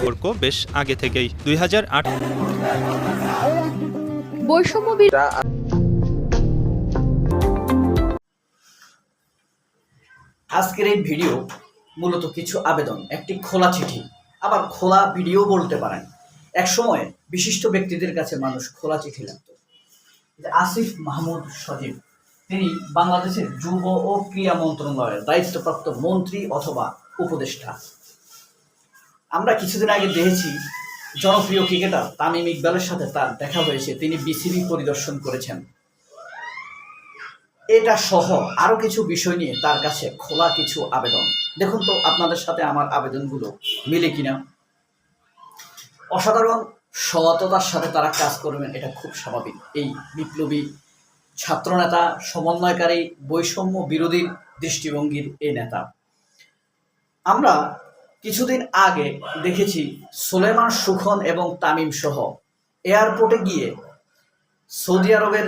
সম্পর্ক বেশ আগে থেকেই। দুই বৈষম্য বিরোধী আজকের এই ভিডিও মূলত কিছু আবেদন একটি খোলা চিঠি আবার খোলা ভিডিও বলতে পারেন। এক সময় বিশিষ্ট ব্যক্তিদের কাছে মানুষ খোলা চিঠি লিখত। যে আসিফ মাহমুদ সজীব তিনি বাংলাদেশের যুব ও ক্রীড়া মন্ত্রণালয়ের দায়িত্বপ্রাপ্ত মন্ত্রী অথবা উপদেষ্টা। আমরা কিছুদিন আগে দেখেছি জনপ্রিয় ক্রিকেটার তামিম ইকবালের সাথে তার দেখা হয়েছে। তিনি বিসিবি পরিদর্শন করেছেন। এটা সহ আরও কিছু বিষয় নিয়ে তার কাছে খোলা কিছু আবেদন। দেখুন তো আপনাদের সাথে আমার আবেদনগুলো মিলে কিনা। অসাধারণ সততার সাথে তারা কাজ করবেন, এটা খুব স্বাভাবিক। এই বিপ্লবী ছাত্রনেতা, সমন্বয়কারী, বৈষম্য বিরোধী দৃষ্টিভঙ্গির এই নেতা। আমরা কিছুদিন আগে দেখেছি সুলেমান সুখন এবং তামিম সহ এয়ারপোর্টে গিয়ে সৌদি আরবের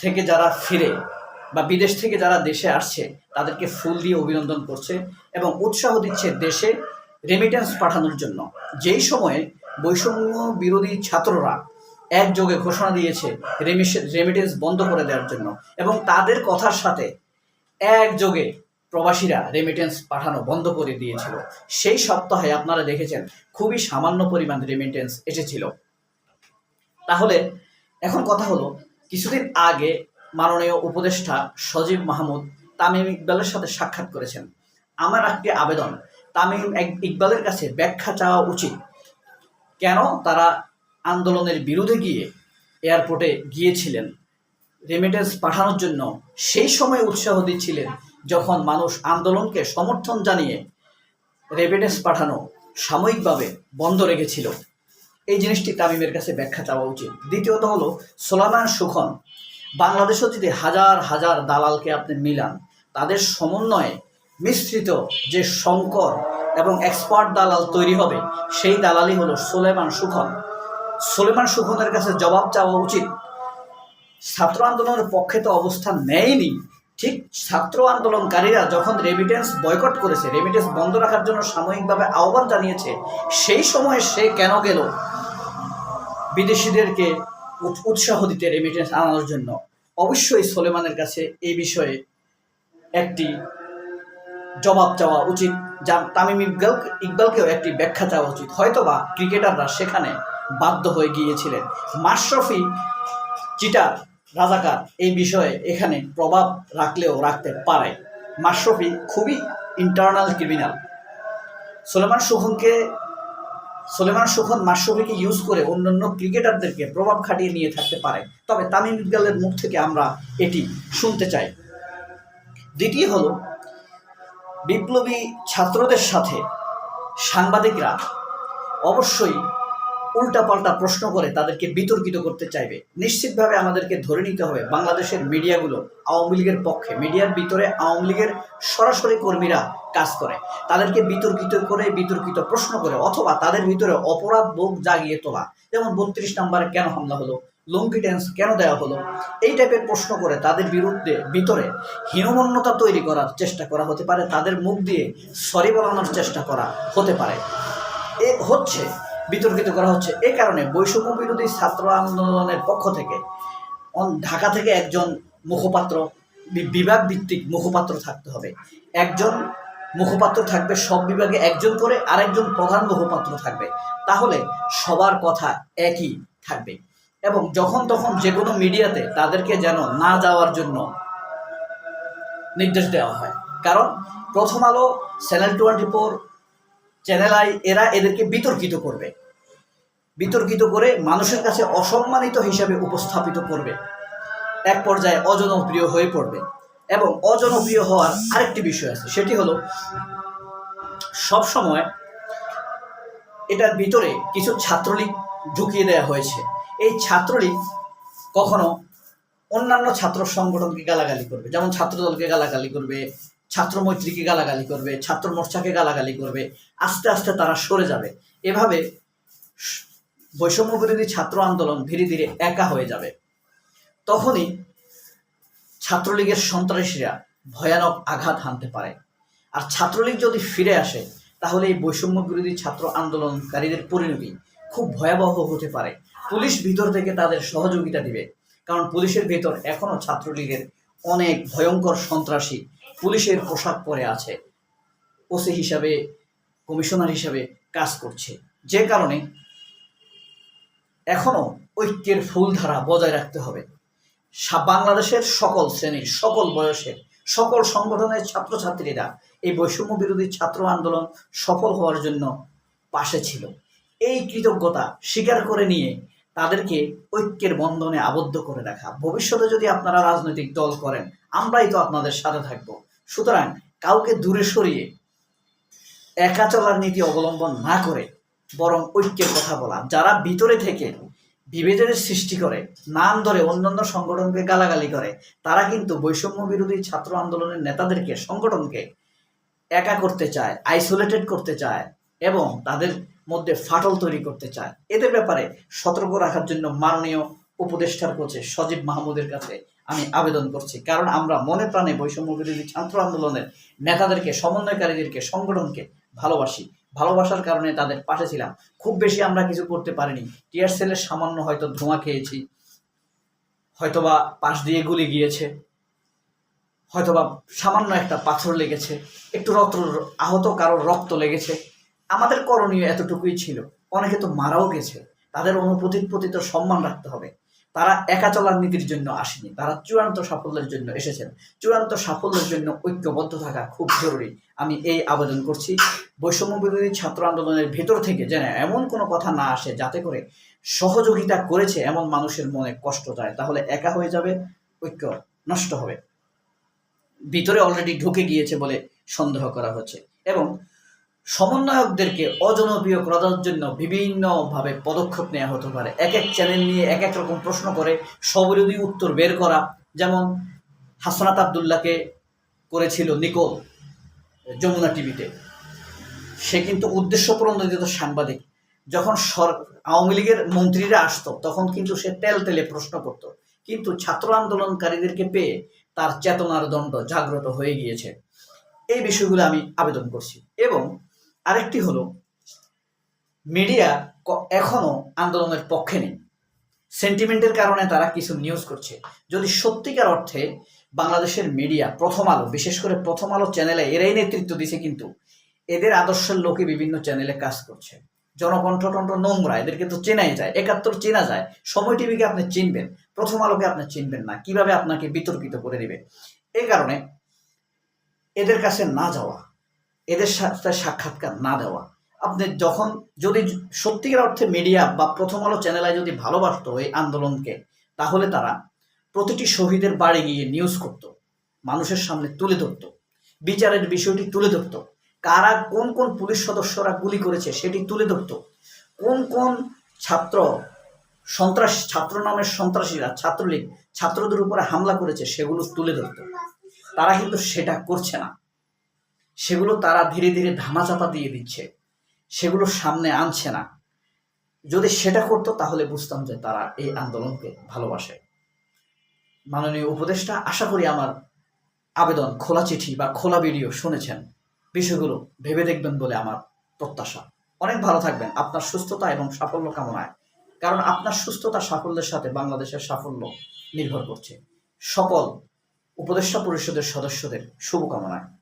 থেকে যারা ফিরে বা বিদেশ থেকে যারা দেশে আসছে, তাদেরকে ফুল দিয়ে অভিনন্দন করছে এবং উৎসাহ দিচ্ছে দেশে রেমিটেন্স পাঠানোর জন্য। যেই সময়ে বৈষম্য বিরোধী ছাত্ররা একযোগে ঘোষণা দিয়েছে রেমিটেন্স বন্ধ করে দেওয়ার জন্য এবং তাদের কথার সাথে একযোগে প্রবাসীরা রেমিটেন্স পাঠানো বন্ধ করে দিয়েছিল। সেই সপ্তাহে আপনারা দেখেছেন খুবই সামান্য পরিমাণ রেমিটেন্স এসেছিল। তাহলে এখন কথা হলো, কিছুদিন আগে মাননীয় উপদেষ্টা সজীব মাহমুদ তামিম ইকবালের সাথে সাক্ষাৎ করেছেন। আমার একটি আবেদন, তামিম ইকবালের কাছে ব্যাখ্যা চাওয়া উচিত। কেন তারা আন্দোলনের বিরুদ্ধে গিয়ে এয়ারপোর্টে গিয়েছিলেন? রেমিটেন্স পাঠানোর জন্য সেই সময় উৎসাহ দিচ্ছিলেন যখন মানুষ আন্দোলনকে সমর্থন জানিয়ে রেমিটেন্স পাঠানো সাময়িকভাবে বন্ধ রেখেছিল। এই জিনিসটি তামিমের কাছে ব্যাখ্যা চাওয়া উচিত। দ্বিতীয়ত হলো, সোলামান সুখন, বাংলাদেশও যদি হাজার হাজার দালালকে আপনি মিলান, তাদের সমন্বয়ে মিশ্রিত যে সংকর এবং এক্সপার্ট দালাল তৈরি হবে, সেই দালালই হলো সোলেমান সুখন। সোলেমান সুখনের কাছে জবাব চাওয়া উচিত, ছাত্র আন্দোলনের পক্ষে তো অবস্থান নেয়নি। ঠিক ছাত্র আন্দোলনকারীরা যখন রেমিটেন্স বয়কট করেছে রেমিটেন্স বন্ধ রাখার জন্য সাময়িকভাবে আহ্বান জানিয়েছে, সেই সময়ে সে কেন গেল? বিদেশিদেরকে উৎসাহ দিতে রেমিটেন্স আনানোর জন্য। অবশ্যই সোলেমানের কাছে এই বিষয়ে একটি জবাব চাওয়া উচিত। যা তামিম ইকবাল, ইকবালকেও একটি ব্যাখ্যা চাওয়া উচিত। হয়তোবা ক্রিকেটাররা সেখানে বাধ্য হয়ে গিয়েছিলেন। মাশরফি চিটার রাজাকার এই বিষয়ে এখানে প্রভাব রাখলেও রাখতে পারে। মাশরফি খুবই ইন্টারনাল ক্রিমিনাল সোলেমান সুখনকে, সোলেমান সুখন মাশরফিকে ইউজ করে অন্যান্য ক্রিকেটারদেরকে প্রভাব খাটিয়ে নিয়ে থাকতে পারে। তবে তামিম ইকবালের মুখ থেকে আমরা এটি শুনতে চাই। দ্বিতীয় হলো, বিপ্লবী ছাত্রদের সাথে সাংবাদিকরা অবশ্যই উল্টাপাল্টা প্রশ্ন করে তাদেরকে বিতর্কিত করতে চাইবে। নিশ্চিতভাবে আমাদেরকে ধরে নিতে হবে বাংলাদেশের মিডিয়াগুলো আওয়ামী লীগের পক্ষে। মিডিয়ার ভিতরে আওয়ামী লীগের সরাসরি কর্মীরা কাজ করে। তাদেরকে বিতর্কিত করে, বিতর্কিত প্রশ্ন করে, অথবা তাদের ভিতরে অপরাধ বোধ জাগিয়ে তোলা। যেমন বত্রিশ নম্বরে কেন হামলা হলো? ড্যান্স কেন দেওয়া হলো? এই টাইপের প্রশ্ন করে তাদের বিরুদ্ধে, ভিতরে হীনমন্যতা তৈরি করার চেষ্টা করা হতে পারে। তাদের মুখ দিয়ে সরি বলানোর চেষ্টা করা হতে পারে। এ হচ্ছে বিতর্কিত করা হচ্ছে। এ কারণে বৈষম্য বিরোধী ছাত্র আন্দোলনের পক্ষ থেকে ঢাকা থেকে একজন মুখপাত্র বিভাগ ভিত্তিক মুখপাত্র থাকতে হবে। একজন মুখপাত্র থাকবে, সব বিভাগে একজন করে আরেকজন প্রধান মুখপাত্র থাকবে। তাহলে সবার কথা একই থাকবে। এবং যখন তখন যে কোনো মিডিয়াতে তাদেরকে যেন না যাওয়ার জন্য নির্দেশ দেওয়া হয়। কারণ প্রথম আলো চ্যানেল টোয়েন্টি ফোর চ্যানেল এরা এদেরকে বিতর্কিত করবে। বিতর্কিত করে মানুষের কাছে অসম্মানিত হিসাবে উপস্থাপিত করবে। এক পর্যায়ে অজনপ্রিয় হয়ে পড়বে। এবং অজনপ্রিয় হওয়ার আরেকটি বিষয় আছে, সেটি হলো সব সময় এটার ভিতরে কিছু ছাত্রলীগ ঢুকিয়ে দেওয়া হয়েছে। এই ছাত্রলীগ কখনো অন্যান্য ছাত্র সংগঠনকে গালাগালি করবে, যেমন ছাত্রদলকে গালাগালি করবে ছাত্র মৈত্রীকে গালাগালি করবে ছাত্র মোর্চাকে গালাগালি করবে, আস্তে আস্তে তারা সরে যাবে। এভাবে বৈষম্য বিরোধী ছাত্র আন্দোলন ধীরে ধীরে একা হয়ে যাবে। তখনই ছাত্রলীগের সন্ত্রাসীরা ভয়ানক আঘাত হানতে পারে। আর ছাত্রলীগ যদি ফিরে আসে, তাহলে এই বৈষম্য বিরোধী ছাত্র আন্দোলনকারীদের পরিণতি খুব ভয়াবহ হতে পারে। পুলিশ ভিতর থেকে তাদের সহযোগিতা দিবে। কারণ পুলিশের ভেতর এখনও ছাত্রলীগের অনেক ভয়ঙ্কর সন্ত্রাসী পুলিশের পোশাক পরে আছে। ওসি হিসাবে, কমিশনার হিসাবে কাজ করছে। যে কারণে এখনও ঐক্যের ফুলধারা বজায় রাখতে হবে। বাংলাদেশের সকল শ্রেণির, সকল বয়সের, সকল সংগঠনের ছাত্রছাত্রীরা এই বৈষম্য বিরোধী ছাত্র আন্দোলন সফল হওয়ার জন্য পাশে ছিল। এই কৃতজ্ঞতা স্বীকার করে নিয়ে তাদেরকে ঐক্যের বন্ধনে আবদ্ধ করে রাখা। ভবিষ্যতে যদি আপনারা রাজনৈতিক দল করেন, আমরাই তো আপনাদের সাথে থাকব। সুতরাং কাউকে দূরে সরিয়ে একা চলার নীতি অবলম্বন না করে বরং ঐক্যের কথা বলা। যারা ভিতরে থেকে বিভেদের সৃষ্টি করে, নাম ধরে অন্যান্য সংগঠনকে গালাগালি করে, তারা কিন্তু বৈষম্য বিরোধী ছাত্র আন্দোলনের নেতাদেরকে, সংগঠনকে একা করতে চায় আইসোলেটেড করতে চায় এবং তাদের মধ্যে ফাটল তৈরি করতে চায়। এদের ব্যাপারে সতর্ক রাখার জন্য মাননীয় উপদেষ্টার কাছে, সজীব মাহমুদের কাছে আমি আবেদন করছি। কারণ আমরা মনে প্রাণে বৈষম্য বিরোধী ছাত্র আন্দোলনের নেতাদেরকে, সমন্বয়কারীদেরকে, সংগঠনকে ভালোবাসি। ভালোবাসার কারণে তাদের পাশে ছিলাম। খুব বেশি আমরা কিছু করতে পারিনি। টিয়ার সেলের সামান্য হয়তো ধোঁয়া খেয়েছি। হয়তোবা পাশ দিয়ে গুলি গিয়েছে। হয়তোবা সামান্য একটা পাথর লেগেছে। একটু রক্ত, আহত কারোর রক্ত লেগেছে। আমাদের করণীয় এতটুকুই ছিল। অনেকে তো মারাও গেছে। তাদের অনুভূতির প্রতি তো সম্মান রাখতে হবে। তারা একা চলার নীতির জন্য আসেনি। তারা চূড়ান্ত সাফল্যের জন্য এসেছেন। চূড়ান্ত সাফল্যের জন্য ঐক্যবদ্ধ থাকা খুব জরুরি। আমি এই আবেদন করছি। বৈষম্য বিরোধী ছাত্র আন্দোলনের ভেতর থেকে যেন এমন কোনো কথা না আসে, যাতে করে সহযোগিতা করেছে এমন মানুষের মনে কষ্ট যায়, তাহলে একা হয়ে যাবে, ঐক্য নষ্ট হবে। ভিতরে অলরেডি ঢুকে গিয়েছে বলে সন্দেহ করা হচ্ছে। এবং সমন্বয়কদেরকে অজনপ্রিয় করার জন্য বিভিন্নভাবে পদক্ষেপ নেওয়া হতে পারে। এক এক চ্যানেল নিয়ে এক এক রকম প্রশ্ন করে সবিরোধী উত্তর বের করা, যেমন হাসনাত আবদুল্লাহকে করেছিল নিকোল যমুনা টিভিতে। সে কিন্তু উদ্দেশ্য প্রণোদিত সাংবাদিক। যখন সর, আওয়ামী লীগের মন্ত্রীরা আসতো, তখন কিন্তু সে তেল তেলে প্রশ্ন করত। কিন্তু ছাত্র আন্দোলনকারীদেরকে পেয়ে তার চেতনার দণ্ড জাগ্রত হয়ে গিয়েছে। এই বিষয়গুলো আমি আবেদন করছি। এবং আরেকটি হলো মিডিয়া ক- এখনও আন্দোলনের পক্ষে নেই। সেন্টিমেন্টের কারণে তারা কিছু নিউজ করছে। যদি সত্যিকার অর্থে বাংলাদেশের মিডিয়া প্রথম আলো, বিশেষ করে প্রথম আলো চ্যানেলে এরাই নেতৃত্ব দিছে কিন্তু এদের আদর্শের লোকে বিভিন্ন চ্যানেলে কাজ করছে। জনকণ্ঠ টন্ঠ নোংরা, এদেরকে তো চেনাই যায়, একাত্তর চেনা যায়। সময় টিভিকে আপনি চিনবেন, প্রথম আলোকে আপনি চিনবেন না, কীভাবে আপনাকে বিতর্কিত করে দিবে? এই কারণে এদের কাছে না যাওয়া এদের সাথে সাক্ষাৎকার না দেওয়া। আপনি যখন যদি সত্যিকার অর্থে মিডিয়া বা প্রথম আলো চ্যানেলে যদি ভালোবাসতো এই আন্দোলনকে, তাহলে তারা প্রতিটি শহীদের বাড়ি গিয়ে নিউজ করত, মানুষের সামনে তুলে ধরতো, বিচারের বিষয়টি তুলে ধরতো, কারা কোন কোন পুলিশ সদস্যরা গুলি করেছে সেটি তুলে ধরতো, কোন কোন ছাত্র সন্ত্রাস, ছাত্র নামের সন্ত্রাসীরা, ছাত্রলীগ, ছাত্রদের উপরে হামলা করেছে সেগুলো তুলে ধরতো। তারা কিন্তু সেটা করছে না। সেগুলো তারা ধীরে ধীরে ধামাচাপা দিয়ে দিচ্ছে। সেগুলো সামনে আনছে না। যদি সেটা করতো, তাহলে বুঝতাম যে তারা এই আন্দোলনকে ভালোবাসে। মাননীয় উপদেষ্টা, আশা করি আমার আবেদন, খোলা চিঠি বা খোলা ভিডিও শুনেছেন। বিষয়গুলো ভেবে দেখবেন বলে আমার প্রত্যাশা। অনেক ভালো থাকবেন। আপনার সুস্থতা এবং সাফল্য কামনায়। কারণ আপনার সুস্থতা সাফল্যের সাথে বাংলাদেশের সাফল্য নির্ভর করছে। সকল উপদেষ্টা পরিষদের সদস্যদের শুভকামনায়।